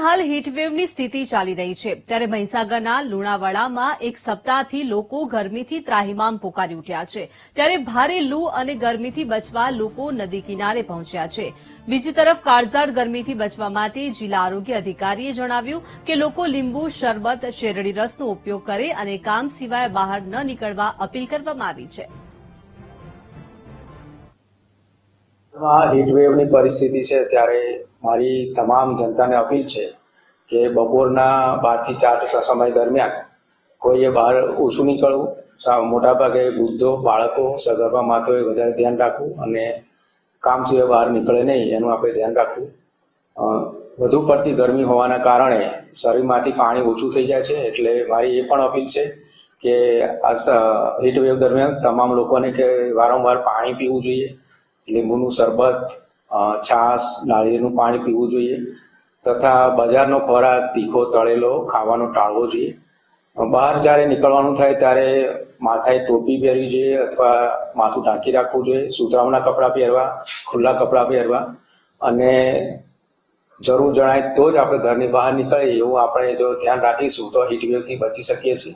રાજ્યમાં હાલ હીટવેવની સ્થિતિ ચાલી રહી છે. ત્યારે મહીસાગરના લુણાવાડામાં એક સપ્તાહથી લોકો ગરમીથી ત્રાહિમામ પોકારી ઉઠ્યા છે. ત્યારે ભારે લૂ અને ગરમીથી બચવા લોકો નદી કિનારે પહોંચ્યા છે. બીજી તરફ કાળઝાળ ગરમીથી બચવા માટે જિલ્લા આરોગ્ય અધિકારીએ જણાવ્યું કે લોકો લીંબુ, શરબત, શેરડી રસનો ઉપયોગ કરે અને કામ સિવાય બહાર ન નીકળવા અપીલ કરવામાં આવી છે. આ હીટવેવની પરિસ્થિતિ છે. ત્યારે મારી તમામ જનતાને અપીલ છે કે બપોરના બારથી ચાર સમય દરમિયાન કોઈએ બહાર ઓછું નહીં ચડવું મોટાભાગે વૃદ્ધો, બાળકો, સગર્ભા માતાઓએ વધારે ધ્યાન રાખવું અને કામ સિવાય બહાર નીકળે નહીં, એનું આપણે ધ્યાન રાખવું. વધુ પડતી ગરમી હોવાના કારણે શરીરમાંથી પાણી ઓછું થઈ જાય છે. એટલે મારી એ પણ અપીલ છે કે આ હીટવેવ દરમિયાન તમામ લોકોને કે વારંવાર પાણી પીવું જોઈએ. લીંબુનું શરબત છાશ, નાળિયેરનું પાણી પીવું જોઈએ તથા બજારનો ખોરાક તીખો, તળેલો, ખાવાનો ટાળવો જોઈએ. બહાર જ્યારે નીકળવાનું થાય ત્યારે માથાએ ટોપી પહેરવી જોઈએ અથવા માથું ઢાંકી રાખવું જોઈએ સુતરાવના કપડાં પહેરવા, ખુલ્લા કપડાં પહેરવા અને જરૂર જણાય તો જ આપણે ઘરની બહાર નીકળીએ એવું આપણે જો ધ્યાન રાખીશું તો હીટવેવથી બચી શકીએ છીએ.